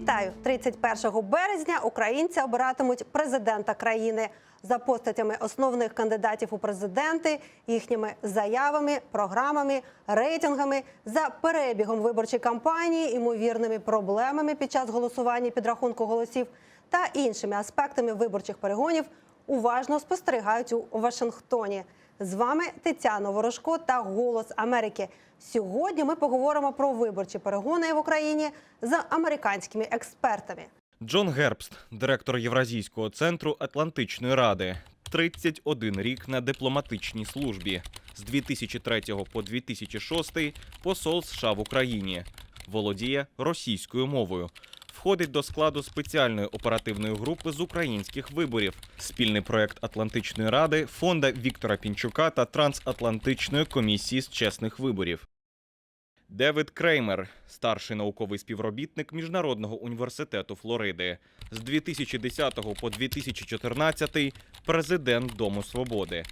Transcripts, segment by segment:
Вітаю! 31 березня українці обиратимуть президента країни за постатями основних кандидатів у президенти, їхніми заявами, програмами, рейтингами, за перебігом виборчої кампанії, ймовірними проблемами під час голосування підрахунку голосів та іншими аспектами виборчих перегонів уважно спостерігають у Вашингтоні. З вами Тетяна Ворожко та Голос Америки. Сьогодні ми поговоримо про виборчі перегони в Україні з американськими експертами. Джон Гербст, директор Євразійського центру Атлантичної ради, 31 рік на дипломатичній службі. З 2003 по 2006 посол США в Україні. Володіє російською мовою. Входить до складу спеціальної оперативної групи з українських виборів. Спільний проект Атлантичної ради, фонда Віктора Пінчука та Трансатлантичної комісії з чесних виборів. Девід Креймер, старший науковий співробітник Міжнародного університету Флориди, з 2010 по 2014 президент Дому Свободи.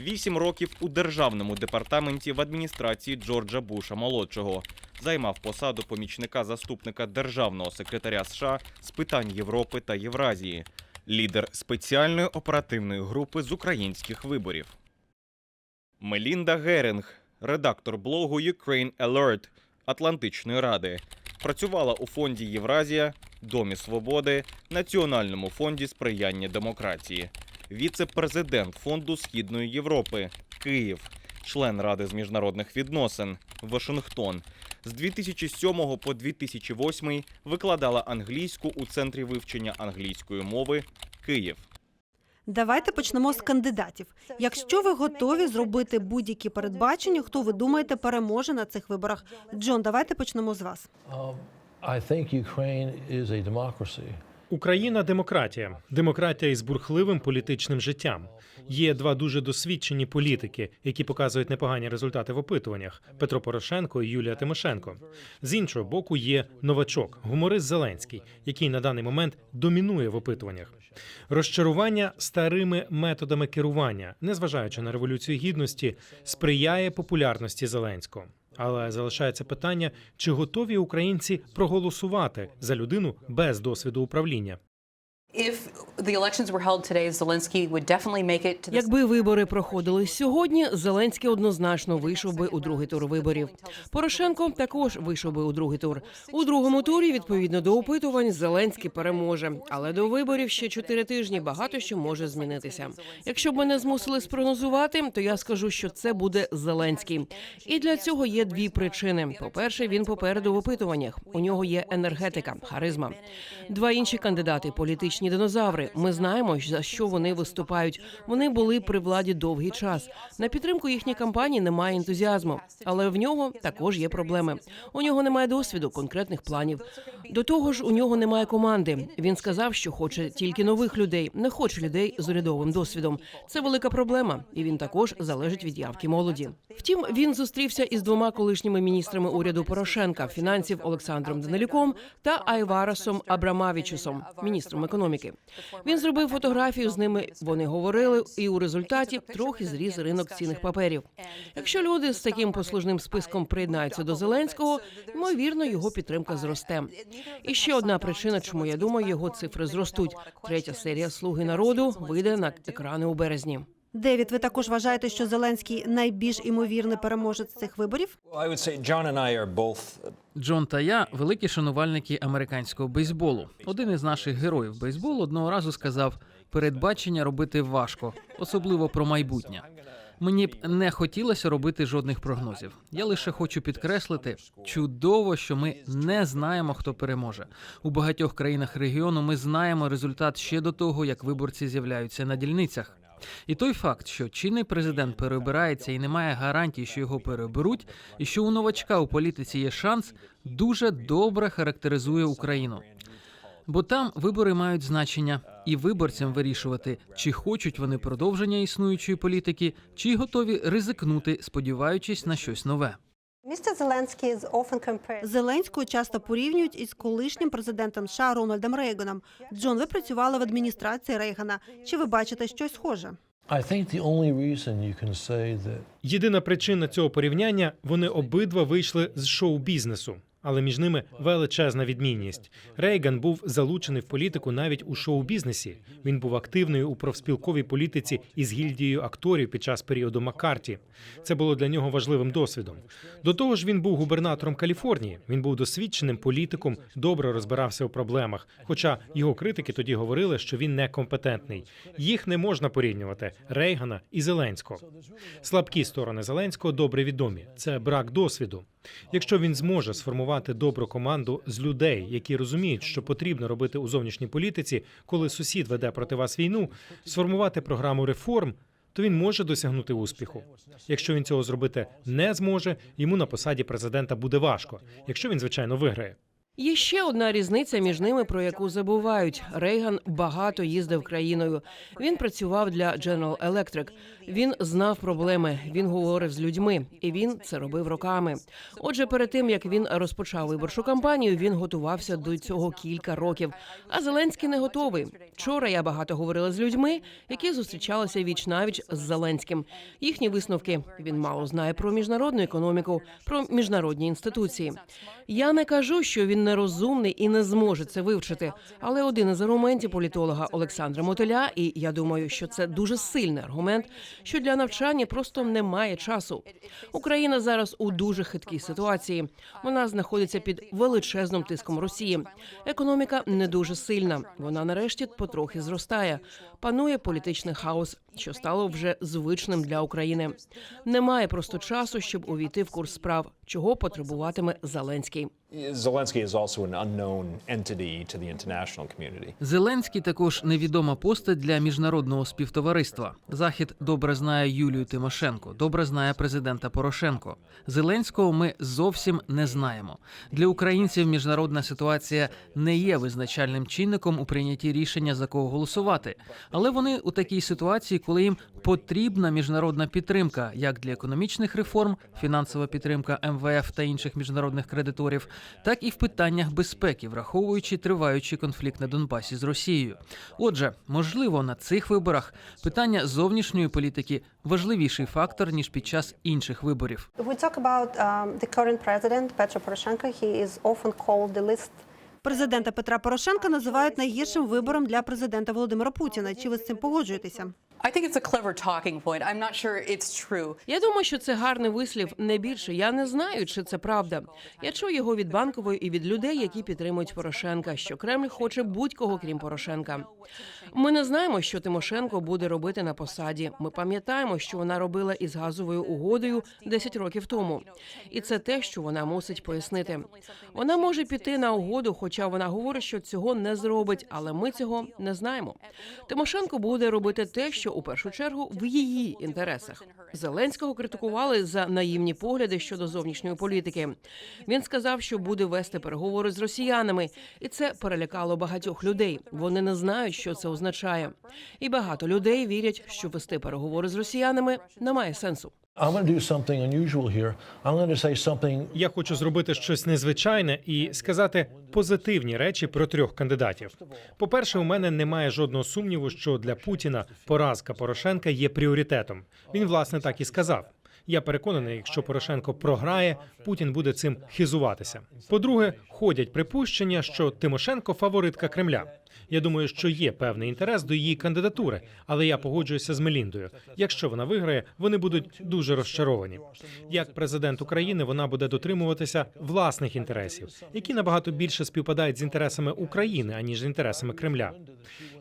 Вісім років у державному департаменті в адміністрації Джорджа Буша молодшого. Займав посаду помічника заступника державного секретаря США з питань Європи та Євразії, лідер спеціальної оперативної групи з українських виборів. Мелінда Геринг, редактор блогу Ukraine Alert Атлантичної ради, працювала у фонді Євразія, Домі Свободи, Національному фонді сприяння демократії, віце-президент фонду Східної Європи, Київ, член Ради з міжнародних відносин, Вашингтон. З 2007 по 2008 викладала англійську у центрі вивчення англійської мови Київ. Давайте почнемо з кандидатів. Якщо ви готові зробити будь-які передбачення, хто ви думаєте переможе на цих виборах? Джон, давайте почнемо з вас. Um, I think Ukraine is a democracy. Україна демократія, демократія із бурхливим політичним життям. Є два дуже досвідчені політики, які показують непогані результати в опитуваннях: Петро Порошенко і Юлія Тимошенко. З іншого боку, є новачок, гуморист Зеленський, який на даний момент домінує в опитуваннях. Розчарування старими методами керування, незважаючи на революцію гідності, сприяє популярності Зеленського. Але залишається питання, чи готові українці проголосувати за людину без досвіду управління. Якби вибори проходили сьогодні, Зеленський однозначно вийшов би у другий тур виборів. Порошенко також вийшов би у другий тур. У другому турі, відповідно до опитувань, Зеленський переможе. Але до виборів ще чотири тижні. Багато що може змінитися. Якщо б мене змусили спрогнозувати, то я скажу, що це буде Зеленський. І для цього є дві причини: по-перше, він попереду в опитуваннях. У нього є енергетика, харизма. Два інші кандидати політичні динозаври. Ми знаємо, за що вони виступають. Вони були при владі довгий час. На підтримку їхньої кампанії немає ентузіазму, але в нього також є проблеми. У нього немає досвіду, конкретних планів. До того ж, у нього немає команди. Він сказав, що хоче тільки нових людей, не хоче людей з урядовим досвідом. Це велика проблема, і він також залежить від явки молоді. Втім, він зустрівся із двома колишніми міністрами уряду Порошенка фінансів Олександром Данилюком та Айварасом Абрамавічусом, міністром економіки. Він зробив фотографію з ними. Вони говорили, і у результаті трохи зріс ринок цінних паперів. Якщо люди з таким послужним списком приєднаються до Зеленського, ймовірно, його підтримка зросте. І ще одна причина, чому я думаю, його цифри зростуть. Третя серія Слуги народу вийде на екрани у березні. Девід, ви також вважаєте, що Зеленський найбільш імовірний переможець цих виборів? Джон та я великі шанувальники американського бейсболу. Один із наших героїв бейсболу одного разу сказав: передбачення робити важко, особливо про майбутнє. Мені б не хотілося робити жодних прогнозів. Я лише хочу підкреслити чудово, що ми не знаємо, хто переможе. У багатьох країнах регіону ми знаємо результат ще до того, як виборці з'являються на дільницях. І той факт, що чинний президент переобирається і немає гарантій, що його переоберуть, і що у новачка у політиці є шанс, дуже добре характеризує Україну. Бо там вибори мають значення, і виборцям вирішувати, чи хочуть вони продовження існуючої політики, чи готові ризикнути, сподіваючись на щось нове. Зеленського часто порівнюють із колишнім президентом США Рональдом Рейганом. Джон, ви працювали в адміністрації Рейгана. Чи ви бачите щось схоже? Єдина причина цього порівняння вони обидва вийшли з шоу-бізнесу. Але між ними величезна відмінність. Рейган був залучений в політику навіть у шоу-бізнесі. Він був активною у профспілковій політиці із гільдією акторів під час періоду Маккарті. Це було для нього важливим досвідом. До того ж, він був губернатором Каліфорнії. Він був досвідченим політиком, добре розбирався у проблемах. Хоча його критики тоді говорили, що він некомпетентний. Їх не можна порівнювати Рейгана і Зеленського. Слабкі сторони Зеленського добре відомі. Це брак досвіду. Якщо він зможе сформувати добру команду з людей, які розуміють, що потрібно робити у зовнішній політиці, коли сусід веде проти вас війну, сформувати програму реформ. То він може досягнути успіху. Якщо він цього зробити не зможе, йому на посаді президента буде важко, якщо він звичайно виграє. Є ще одна різниця між ними, про яку забувають. Рейган багато їздив країною. Він працював для General Electric. Він знав проблеми, він говорив з людьми, і він це робив роками. Отже, перед тим як він розпочав виборчу кампанію, він готувався до цього кілька років. А Зеленський не готовий. Вчора я багато говорила з людьми, які зустрічалися віч навіч з Зеленським. Їхні висновки він мало знає про міжнародну економіку, про міжнародні інституції. Я не кажу, що він нерозумний і не зможе це вивчити. Але один із аргументів політолога Олександра Мотиля, і я думаю, що це дуже сильний аргумент, що для навчання просто немає часу. Україна зараз у дуже хиткій ситуації. Вона знаходиться під величезним тиском Росії. Економіка не дуже сильна. Вона нарешті потрохи зростає. Панує політичний хаос, що стало вже звичним для України. Немає просто часу, щоб увійти в курс справ, чого потребуватиме Зеленський. Зеленський також невідома постать для міжнародного співтовариства. Захід добре знає Юлію Тимошенко, добре знає президента Порошенко. Зеленського ми зовсім не знаємо. Для українців міжнародна ситуація не є визначальним чинником у прийнятті рішення за кого голосувати, але вони у такій ситуації, коли їм потрібна міжнародна підтримка, як для економічних реформ, фінансова підтримка МВФ та інших міжнародних кредиторів, так і в питаннях безпеки, враховуючи триваючий конфлікт на Донбасі з Росією. Отже, можливо, на цих виборах питання зовнішньої політики важливіший фактор ніж під час інших виборів. Um, Президента Петра Порошенка називають найгіршим вибором для президента Володимира Путіна. Чи ви з цим погоджуєтеся? I think it's a clever talking point. I'm not sure it's true. Я думаю, що це гарний вислів не більше. Я не знаю, чи це правда. Я чую його від банкової і від людей, які підтримують Порошенка. Що Кремль хоче будь-кого крім Порошенка. Ми не знаємо, що Тимошенко буде робити на посаді. Ми пам'ятаємо, що вона робила із газовою угодою 10 років тому, і це те, що вона мусить пояснити. Вона може піти на угоду, хоча вона говорить, що цього не зробить, але ми цього не знаємо. Тимошенко буде робити те, що у першу чергу в її інтересах. Зеленського критикували за наївні погляди щодо зовнішньої політики. Він сказав, що буде вести переговори з росіянами, і це перелякало багатьох людей. Вони не знають, що це означає. І багато людей вірять, що вести переговори з росіянами немає сенсу. Я хочу зробити щось незвичайне і сказати позитивні речі про трьох кандидатів. По-перше, у мене немає жодного сумніву, що для Путіна поразка Порошенка є пріоритетом. Він власне так і сказав. Я переконаний, якщо Порошенко програє, Путін буде цим хизуватися. По-друге, ходять припущення, що Тимошенко фаворитка Кремля. Я думаю, що є певний інтерес до її кандидатури, але я погоджуюся з Меліндою. Якщо вона виграє, вони будуть дуже розчаровані. Як президент України, вона буде дотримуватися власних інтересів, які набагато більше співпадають з інтересами України аніж з інтересами Кремля.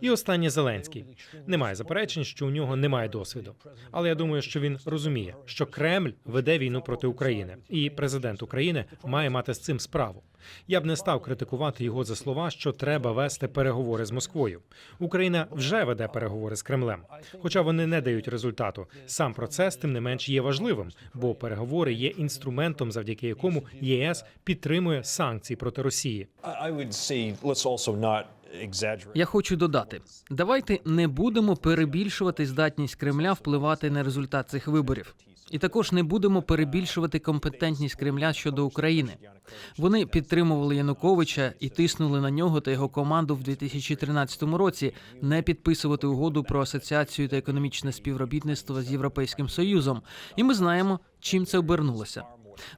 І останнє Зеленський немає заперечень, що у нього немає досвіду. Але я думаю, що він розуміє, що Кремль веде війну проти України, і президент України має мати з цим справу. Я б не став критикувати його за слова, що треба вести переговори з Москвою. Україна вже веде переговори з Кремлем, хоча вони не дають результату. Сам процес тим не менш є важливим, бо переговори є інструментом, завдяки якому ЄС підтримує санкції проти Росії. Я хочу додати: давайте не будемо перебільшувати здатність Кремля впливати на результат цих виборів. І також не будемо перебільшувати компетентність Кремля щодо України. Вони підтримували Януковича і тиснули на нього та його команду в 2013 році не підписувати угоду про асоціацію та економічне співробітництво з Європейським Союзом. І ми знаємо, чим це обернулося.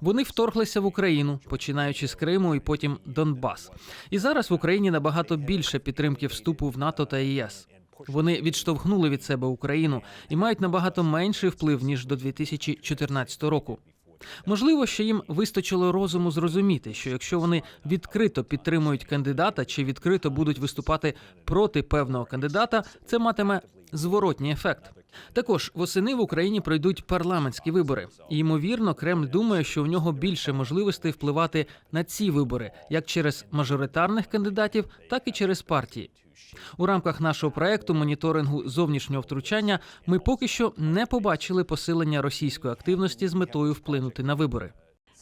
Вони вторглися в Україну, починаючи з Криму і потім Донбас. І зараз в Україні набагато більше підтримки вступу в НАТО та ЄС. Вони відштовхнули від себе Україну і мають набагато менший вплив ніж до 2014 року. Можливо, що їм вистачило розуму зрозуміти, що якщо вони відкрито підтримують кандидата чи відкрито будуть виступати проти певного кандидата, це матиме зворотній ефект. Також восени в Україні пройдуть парламентські вибори, і ймовірно, Кремль думає, що у нього більше можливостей впливати на ці вибори, як через мажоритарних кандидатів, так і через партії. У рамках нашого проекту моніторингу зовнішнього втручання ми поки що не побачили посилення російської активності з метою вплинути на вибори.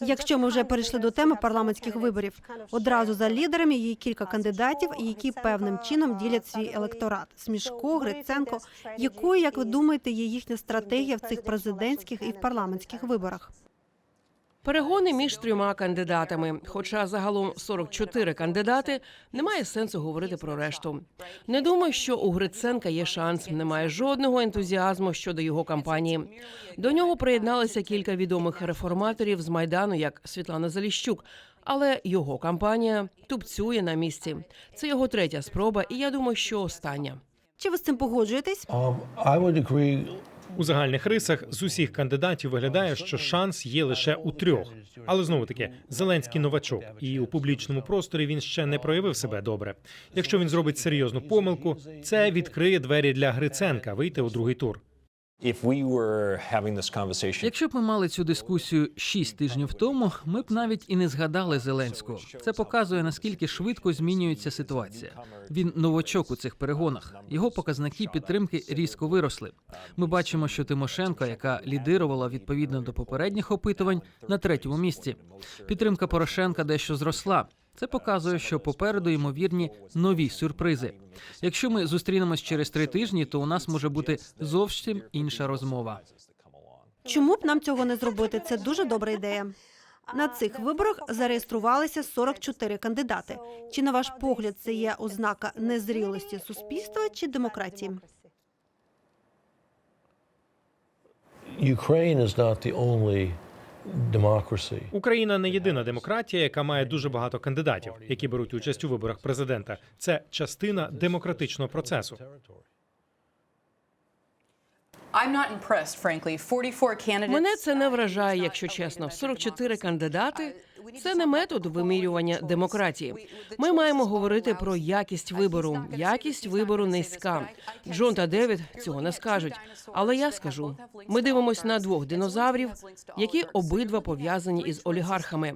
Якщо ми вже перейшли до теми парламентських виборів, одразу за лідерами є кілька кандидатів, які певним чином ділять свій електорат. Смішко, Гриценко. Якою, як ви думаєте, є їхня стратегія в цих президентських і в парламентських виборах? Перегони між трьома кандидатами. Хоча загалом 44 кандидати, немає сенсу говорити про решту. Не думаю, що у Гриценка є шанс. Немає жодного ентузіазму щодо його кампанії. До нього приєдналися кілька відомих реформаторів з майдану, як Світлана Заліщук. Але його кампанія тупцює на місці. Це його третя спроба, і я думаю, що остання. Чи ви з цим погоджуєтесь? Um, I would agree. У загальних рисах з усіх кандидатів виглядає, що шанс є лише у трьох. Але знову таки, Зеленський новачок, і у публічному просторі він ще не проявив себе добре. Якщо він зробить серйозну помилку, це відкриє двері для Гриценка вийти у другий тур. Якщо б ми мали цю дискусію шість тижнів тому, ми б навіть і не згадали Зеленського. Це показує наскільки швидко змінюється ситуація. Він новачок у цих перегонах. Його показники підтримки різко виросли. Ми бачимо, що Тимошенко, яка лідирувала відповідно до попередніх опитувань, на третьому місці. Підтримка Порошенка дещо зросла. Це показує, що попереду ймовірні нові сюрпризи. Якщо ми зустрінемось через три тижні, то у нас може бути зовсім інша розмова. Чому б нам цього не зробити? Це дуже добра ідея. На цих виборах зареєструвалися 44 кандидати. Чи на ваш погляд це є ознака незрілості суспільства чи демократії? Ukraine is not the only democracy. Україна не єдина демократія, яка має дуже багато кандидатів, які беруть участь у виборах президента. Це частина демократичного процесу. I'm not impressed, frankly. 44 candidates. Мене це не вражає, якщо чесно. 44 кандидати це не метод вимірювання демократії. Ми маємо говорити про якість вибору. Якість вибору низька. Джон та Девід цього не скажуть. Але я скажу: ми дивимося на двох динозаврів, які обидва пов'язані із олігархами.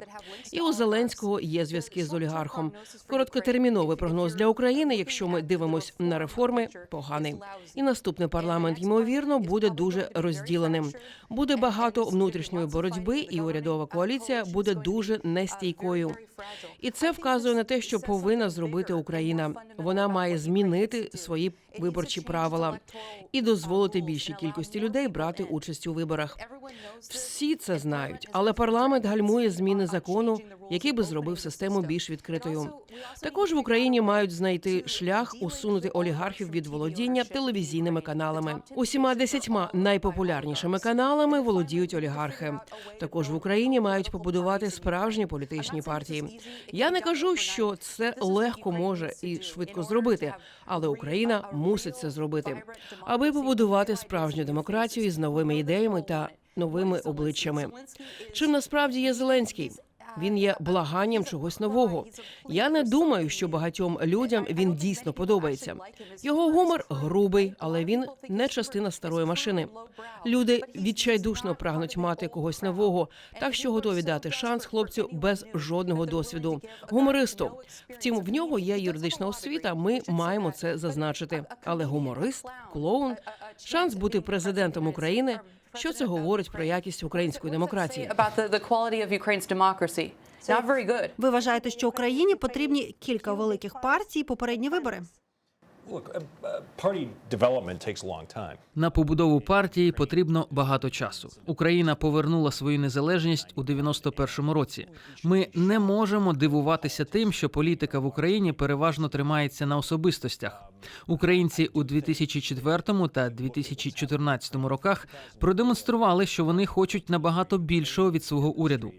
І у Зеленського є зв'язки з олігархом. Короткотерміновий прогноз для України, якщо ми дивимось на реформи, поганий. І наступний парламент ймовірно буде дуже розділеним. Буде багато внутрішньої боротьби, і урядова коаліція буде дуже нестійкою. І це вказує на те, що повинна зробити Україна. Вона має змінити свої виборчі правила і дозволити більшій кількості людей брати участь у виборах. Всі це знають, але парламент гальмує зміни закону, який би зробив систему більш відкритою. Також в Україні мають знайти шлях усунути олігархів від володіння телевізійними каналами. Усіма десятьма найпопулярнішими каналами володіють олігархи. Також в Україні мають побудувати справжні політичні партії. Я не кажу, що це легко може і швидко зробити, але Україна мусить це зробити, аби побудувати справжню демократію із новими ідеями та новими обличчями. Чим насправді є Зеленський? Він є благанням чогось нового. Я не думаю, що багатьом людям він дійсно подобається. Його гумор грубий, але він не частина старої машини. Люди відчайдушно прагнуть мати когось нового, так що готові дати шанс хлопцю без жодного досвіду. Гумористу. Втім, в нього є юридична освіта. Ми маємо це зазначити. Але гуморист, клоун, шанс бути президентом України. Що це говорить про якість української демократії? Ви вважаєте, що Україні потрібні кілька великих партій і попередні вибори? Uh, uh. На побудову партії потрібно багато часу. Україна повернула свою незалежність у 91-му році. Ми не можемо дивуватися тим, що політика в Україні переважно тримається на особистостях. Українці у 2004 та 2014 роках продемонстрували, що вони хочуть набагато більшого від свого уряду.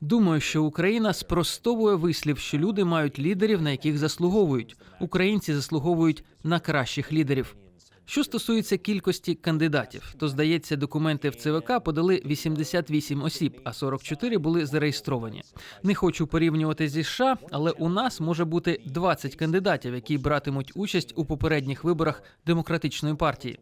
Думаю, що Україна спростовує вислів, що люди мають лідерів, на яких заслуговують. Українці заслуговують на кращих лідерів. Що стосується кількості кандидатів, то здається, документи в ЦВК подали 88 осіб, а 44 були зареєстровані. Не хочу порівнювати зі США, але у нас може бути 20 кандидатів, які братимуть участь у попередніх виборах демократичної партії.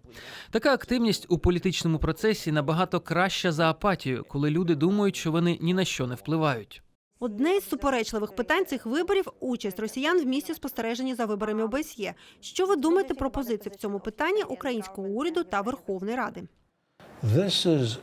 Така активність у політичному процесі набагато краща за апатію, коли люди думають, що вони ні на що не впливають. Одне із суперечливих питань цих виборів участь росіян в місті спостереження за виборами ОБСЄ. Що ви думаєте про позицію в цьому питанні українського уряду та Верховної Ради? This is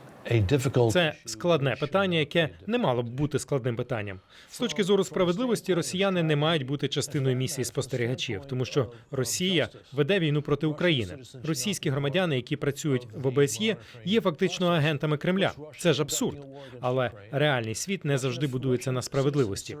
Це складне питання, яке не мало б бути складним питанням. З точки зору справедливості, росіяни не мають бути частиною місії спостерігачів, тому що Росія веде війну проти України. Російські громадяни, які працюють в ОБСЄ, є фактично агентами Кремля. Це ж абсурд. Але реальний світ не завжди будується на справедливості.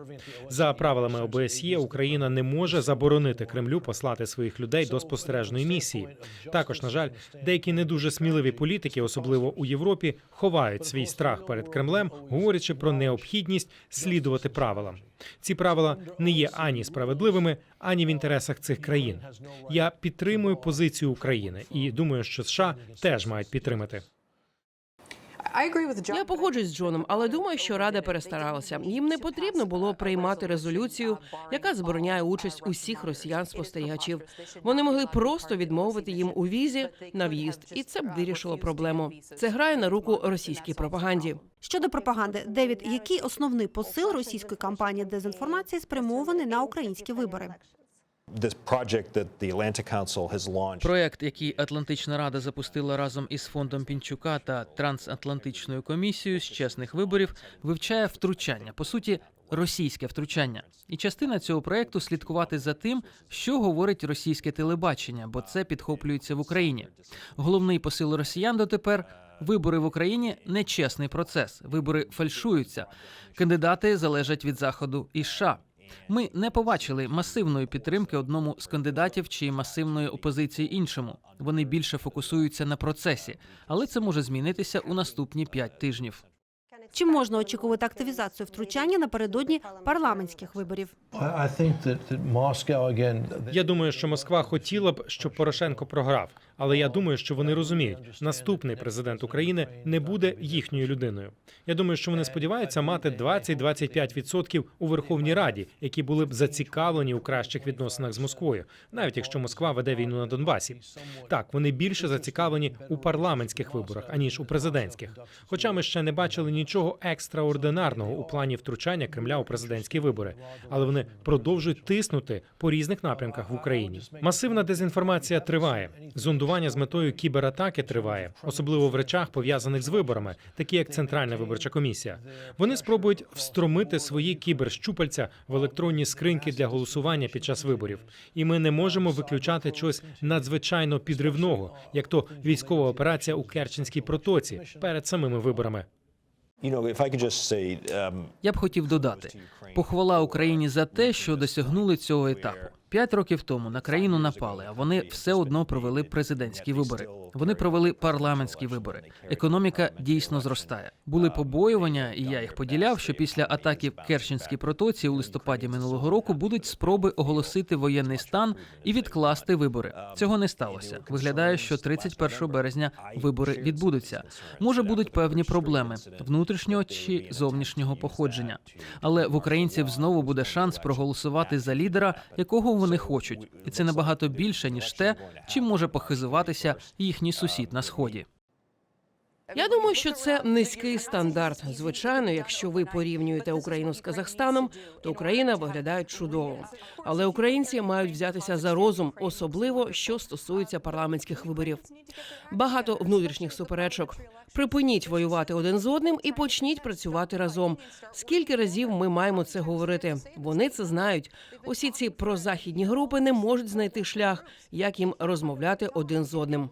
За правилами ОБСЄ Україна не може заборонити Кремлю послати своїх людей до спостережної місії. Також, на жаль, деякі не дуже сміливі політики, особливо у Європі, ховають свій страх перед Кремлем, говорячи про необхідність слідувати правилам. Ці правила не є ані справедливими, ані в інтересах цих країн. Я підтримую позицію України і думаю, що США теж мають підтримати. Я погоджуюсь з Джоном, але думаю, що Рада перестаралася. Їм не потрібно було приймати резолюцію, яка забороняє участь усіх росіян-спостерігачів. Вони могли просто відмовити їм у візі на в'їзд, і це б вирішило проблему. Це грає на руку російській пропаганді. Щодо пропаганди, Девід, який основний посил російської кампанії дезінформації спрямований на українські вибори? Проект, який Атлантична Рада запустила разом із фондом Пінчука та трансатлантичною комісією з чесних виборів, вивчає втручання, по суті, російське втручання. І частина цього проекту слідкувати за тим, що говорить російське телебачення, бо це підхоплюється в Україні. Головний посил росіян дотепер. Вибори в Україні нечесний процес. Вибори фальшуються. Кандидати залежать від заходу і США. Ми не побачили масивної підтримки одному з кандидатів чи масивної опозиції іншому. Вони більше фокусуються на процесі, але це може змінитися у наступні п'ять тижнів. Чи можна очікувати активізацію втручання напередодні парламентських виборів? Я думаю, що Москва хотіла б, щоб Порошенко програв. Але я думаю, що вони розуміють, наступний президент України не буде їхньою людиною. Я думаю, що вони сподіваються мати 20-25% у Верховній Раді, які були б зацікавлені у кращих відносинах з Москвою, навіть якщо Москва веде війну на Донбасі. Так, вони більше зацікавлені у парламентських виборах аніж у президентських. Хоча ми ще не бачили нічого екстраординарного у плані втручання Кремля у президентські вибори, але вони продовжують тиснути по різних напрямках в Україні. Масивна дезінформація триває. Зондування з метою кібератаки триває, особливо в речах пов'язаних з виборами, такі як Центральна виборча комісія. Вони спробують встромити свої кіберщупальця в електронні скриньки для голосування під час виборів. І ми не можемо виключати щось надзвичайно підривного, як то військова операція у Керченській протоці перед самими виборами. Um, Я б хотів додати похвала Україні за те, що досягнули цього етапу. П'ять років тому на країну напали, а вони все одно провели президентські вибори. Вони провели парламентські вибори. Економіка дійсно зростає. Були побоювання, і я їх поділяв. Що після атаки в Керченській протоці у листопаді минулого року будуть спроби оголосити воєнний стан і відкласти вибори. Цього не сталося. Виглядає, що 31 березня вибори відбудуться. Може, будуть певні проблеми внутрішнього чи зовнішнього походження. Але в українців знову буде шанс проголосувати за лідера, якого вони хочуть, і це набагато більше ніж те, чим може похизуватися їхній сусід на сході. Я думаю, що це низький стандарт. Звичайно, якщо ви порівнюєте Україну з Казахстаном, то Україна виглядає чудово. Але українці мають взятися за розум, особливо що стосується парламентських виборів. Багато внутрішніх суперечок. Припиніть воювати один з одним і почніть працювати разом. Скільки разів ми маємо це говорити? Вони це знають. Усі ці прозахідні групи не можуть знайти шлях, як їм розмовляти один з одним.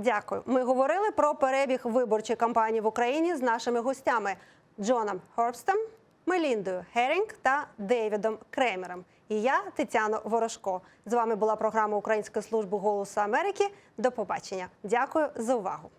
Дякую. Ми говорили про перебіг виборчої кампанії в Україні з нашими гостями Джоном Хорбстом, Меліндою Герінг та Дейвідом Кремером. І я, Тетяна Ворожко. З вами була програма Української служби голосу Америки. До побачення. Дякую за увагу.